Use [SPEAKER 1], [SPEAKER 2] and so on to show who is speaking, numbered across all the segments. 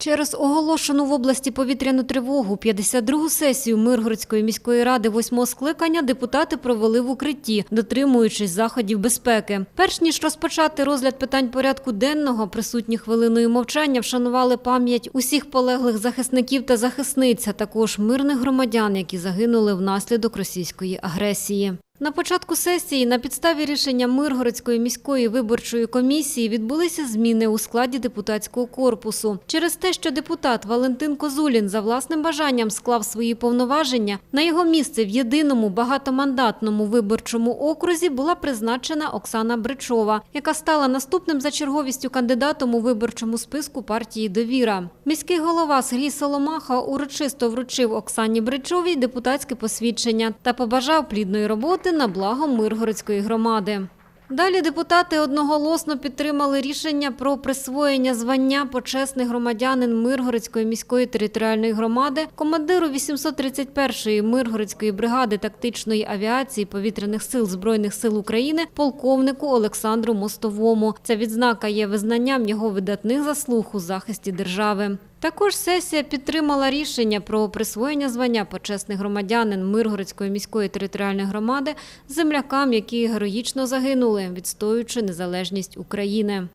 [SPEAKER 1] Через оголошену в області повітряну тривогу 52-гу сесію Миргородської міської ради восьмого скликання депутати провели в укритті, дотримуючись заходів безпеки. Перш ніж розпочати розгляд питань порядку денного, присутні хвилиною мовчання вшанували пам'ять усіх полеглих захисників та захисниць, а також мирних громадян, які загинули внаслідок російської агресії. На початку сесії на підставі рішення Миргородської міської виборчої комісії відбулися зміни у складі депутатського корпусу. Через те, що депутат Валентин Козулін за власним бажанням склав свої повноваження, на його місце в єдиному багатомандатному виборчому окрузі була призначена Оксана Бричова, яка стала наступним за черговістю кандидатом у виборчому списку партії Довіра. Міський голова Сергій Соломаха урочисто вручив Оксані Бричовій депутатське посвідчення та побажав плідної роботи на благо Миргородської громади. Далі депутати одноголосно підтримали рішення про присвоєння звання почесний громадянин Миргородської міської територіальної громади командиру 831-ї Миргородської бригади тактичної авіації повітряних сил Збройних сил України полковнику Олександру Мостовому. Ця відзнака є визнанням його видатних заслуг у захисті держави. Також сесія підтримала рішення про присвоєння звання почесний громадянин Миргородської міської територіальної громади землякам, які героїчно загинули, відстоюючи незалежність України.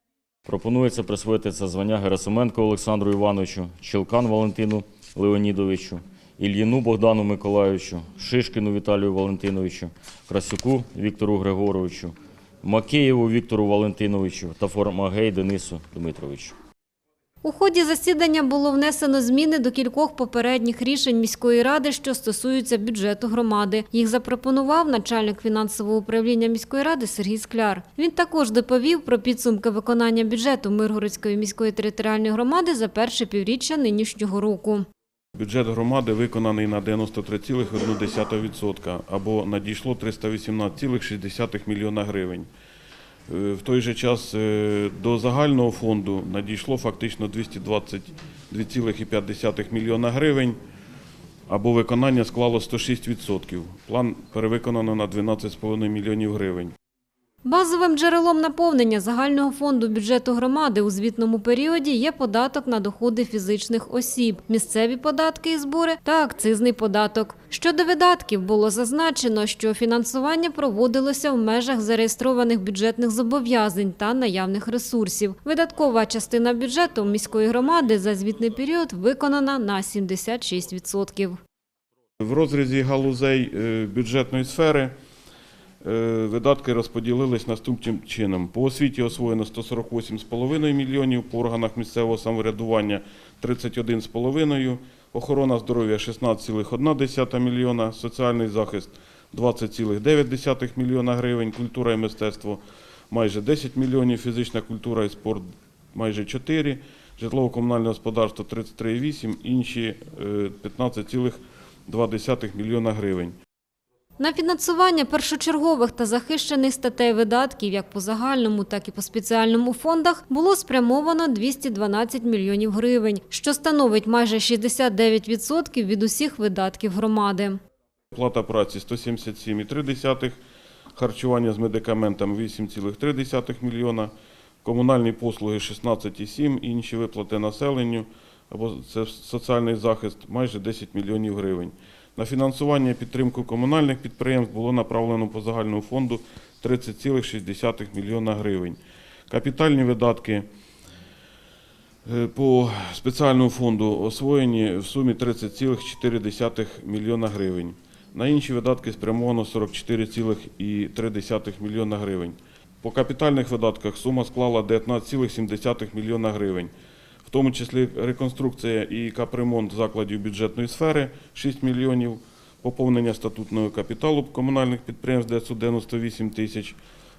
[SPEAKER 2] Пропонується присвоїти це звання Герасименко Олександру Івановичу, Челкан Валентину Леонідовичу, Ільїну Богдану Миколайовичу, Шишкіну Віталію Валентиновичу, Красюку Віктору Григоровичу, Макеєву Віктору Валентиновичу та Формагей Денису Дмитровичу.
[SPEAKER 1] У ході засідання було внесено зміни до кількох попередніх рішень міської ради, що стосуються бюджету громади. Їх запропонував начальник фінансового управління міської ради Сергій Скляр. Він також доповів про підсумки виконання бюджету Миргородської міської територіальної громади за перше півріччя нинішнього року.
[SPEAKER 3] Бюджет громади виконаний на 93,1% або надійшло 318,6 мільйона гривень. Е, В той же час е, до загального фонду надійшло фактично 222,5 мільйона гривень, або виконання склало 106%. План перевиконано на 12,5 мільйонів гривень.
[SPEAKER 1] Базовим джерелом наповнення загального фонду бюджету громади у звітному періоді є податок на доходи фізичних осіб, місцеві податки і збори та акцизний податок. Щодо видатків було зазначено, що фінансування проводилося в межах зареєстрованих бюджетних зобов'язань та наявних ресурсів. Видаткова частина бюджету міської громади за звітний період виконана на 76%.
[SPEAKER 3] В розрізі галузей е, бюджетної сфери видатки розподілились наступним чином. По освіті освоєно 148,5 мільйонів, по органах місцевого самоврядування 31,5, охорона здоров'я 16,1 мільйона, соціальний захист 20,9 мільйона гривень, культура і мистецтво майже 10 мільйонів, фізична культура і спорт майже 4, житлово-комунальне господарство 33,8, інші е, 15,2 мільйона гривень.
[SPEAKER 1] На фінансування першочергових та захищених статей видатків як по загальному, так і по спеціальному фондах було спрямовано 212 мільйонів гривень, що становить майже 69% від усіх видатків громади.
[SPEAKER 3] Плата праці 177,3, харчування з медикаментами 8,3 мільйона, комунальні послуги 16,7, інші виплати населенню або це соціальний захист майже 10 мільйонів гривень. На фінансування і підтримку комунальних підприємств було направлено по загальному фонду 30,6 мільйона гривень. Капітальні видатки е, по спеціальному фонду освоєні в сумі 30,4 мільйона гривень. На інші видатки спрямовано 44,3 мільйона гривень. По капітальних видатках сума склала 19,7 мільйона гривень, в тому числі реконструкція і капремонт закладів бюджетної сфери 6 мільйонів, поповнення статутного капіталу комунальних підприємств 998 тисяч,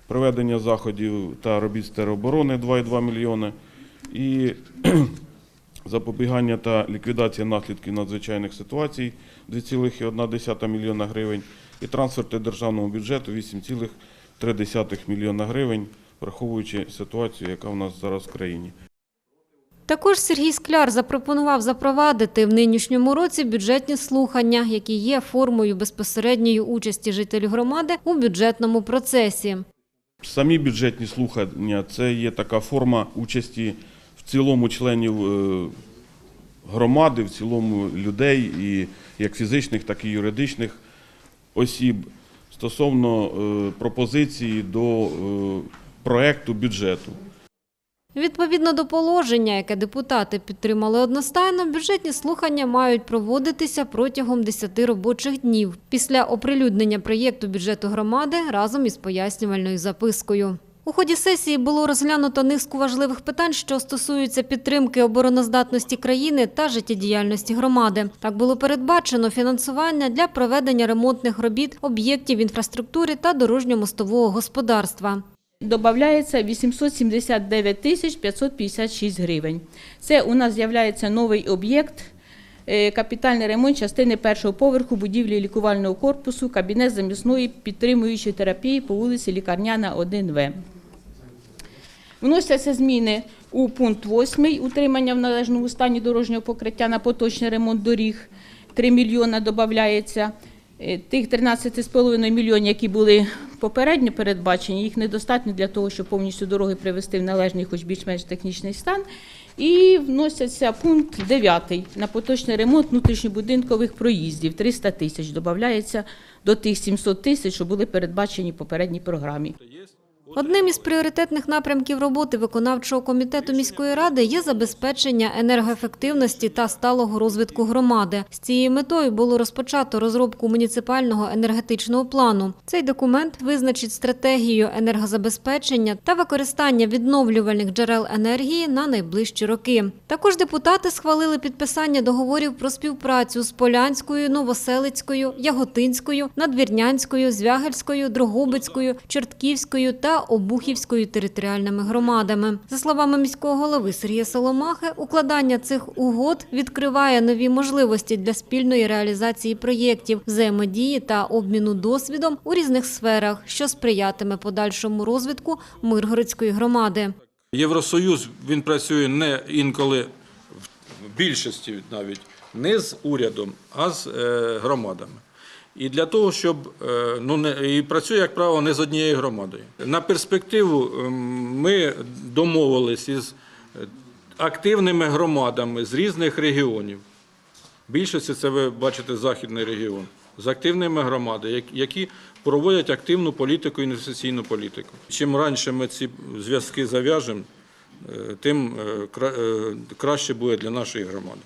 [SPEAKER 3] проведення заходів та робіт з тероборони 2,2 мільйони і запобігання та ліквідація наслідків надзвичайних ситуацій 2,1 мільйона гривень і трансферти державного бюджету 8,3 мільйона гривень, враховуючи ситуацію, яка в нас зараз в країні.
[SPEAKER 1] Також Сергій Скляр запропонував запровадити в нинішньому році бюджетні слухання, які є формою безпосередньої участі жителів громади у бюджетному процесі.
[SPEAKER 3] Самі бюджетні слухання це є така форма участі в цілому членів е, громади, в цілому людей, і як фізичних, так і юридичних осіб стосовно е, пропозиції до е, проекту бюджету.
[SPEAKER 1] Відповідно до положення, яке депутати підтримали одностайно, бюджетні слухання мають проводитися протягом 10 робочих днів після оприлюднення проєкту бюджету громади разом із пояснювальною запискою. У ході сесії було розглянуто низку важливих питань, що стосуються підтримки обороноздатності країни та життєдіяльності громади. Так було передбачено фінансування для проведення ремонтних робіт об'єктів інфраструктури та дорожньо-мостового господарства.
[SPEAKER 4] Добавляється 879 тисяч 556 гривень. Це у нас з'являється новий об'єкт, е, капітальний ремонт частини першого поверху будівлі лікувального корпусу, кабінет замісної підтримуючої терапії по вулиці Лікарняна 1В. Вносяться зміни у пункт 8 утримання в належному стані дорожнього покриття на поточний ремонт доріг. 3 мільйона додається. Е, Тих 13,5 мільйонів, які були попередньо передбачені, їх недостатньо для того, щоб повністю дороги привести в належний, хоч більш-менш технічний стан. І вносяться пункт 9 на поточний ремонт внутрішньобудинкових проїздів. 300 тисяч додається до тих 700 тисяч, що були передбачені в попередній програмі.
[SPEAKER 1] Одним із пріоритетних напрямків роботи виконавчого комітету міської ради є забезпечення енергоефективності та сталого розвитку громади. З цією метою було розпочато розробку муніципального енергетичного плану. Цей документ визначить стратегію енергозабезпечення та використання відновлювальних джерел енергії на найближчі роки. Також депутати схвалили підписання договорів про співпрацю з Полянською, Новоселицькою, Яготинською, Надвірнянською, Звягельською, Дрогобицькою, Чортківською та Обухівською територіальними громадами. За словами міського голови Сергія Соломахи, укладання цих угод відкриває нові можливості для спільної реалізації проєктів, взаємодії та обміну досвідом у різних сферах, що сприятиме подальшому розвитку Миргородської громади.
[SPEAKER 5] Євросоюз він працює не інколи в більшості навіть не з урядом, а з е, громадами. І для того, щоб е, ну не і працює, як правило, не з однією громадою. На перспективу ем, ми домовились із е, активними громадами з різних регіонів. Більшості це ви бачите західний регіон з активними громадами, які проводять активну політику, інвестиційну політику. Чим раніше ми ці зв'язки зав'яжемо, е, тим кра- краще буде для нашої громади.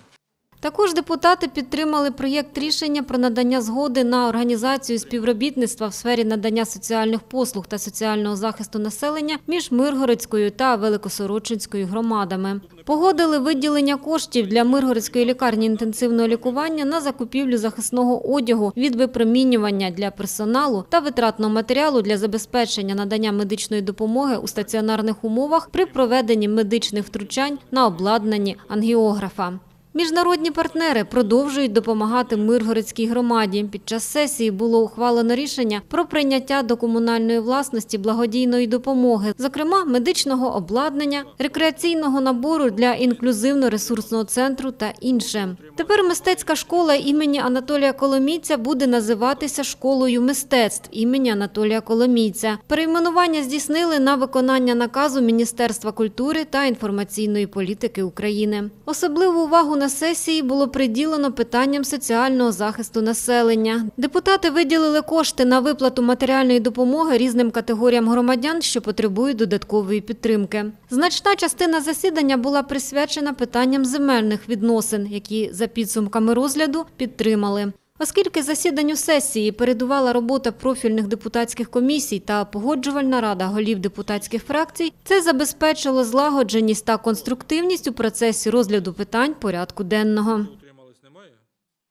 [SPEAKER 1] Також депутати підтримали проєкт рішення про надання згоди на організацію співробітництва в сфері надання соціальних послуг та соціального захисту населення між Миргородською та Великосорочинською громадами. Погодили виділення коштів для Миргородської лікарні інтенсивного лікування на закупівлю захисного одягу від випромінювання для персоналу та витратного матеріалу для забезпечення надання медичної допомоги у стаціонарних умовах при проведенні медичних втручань на обладнанні ангіографа. Міжнародні партнери продовжують допомагати Миргородській громаді. Під час сесії було ухвалено рішення про прийняття до комунальної власності благодійної допомоги, зокрема медичного обладнання, рекреаційного набору для інклюзивно-ресурсного центру та інше. Тепер мистецька школа імені Анатолія Коломійця буде називатися школою мистецтв імені Анатолія Коломійця. Перейменування здійснили на виконання наказу Міністерства культури та інформаційної політики України. Особливу увагу на сесії було приділено питанням соціального захисту населення. Депутати виділили кошти на виплату матеріальної допомоги різним категоріям громадян, що потребують додаткової підтримки. Значна частина засідання була присвячена питанням земельних відносин, які за підсумками розгляду підтримали. Оскільки засіданню сесії передувала робота профільних депутатських комісій та погоджувальна рада голів депутатських фракцій, це забезпечило злагодженість та конструктивність у процесі розгляду питань порядку денного.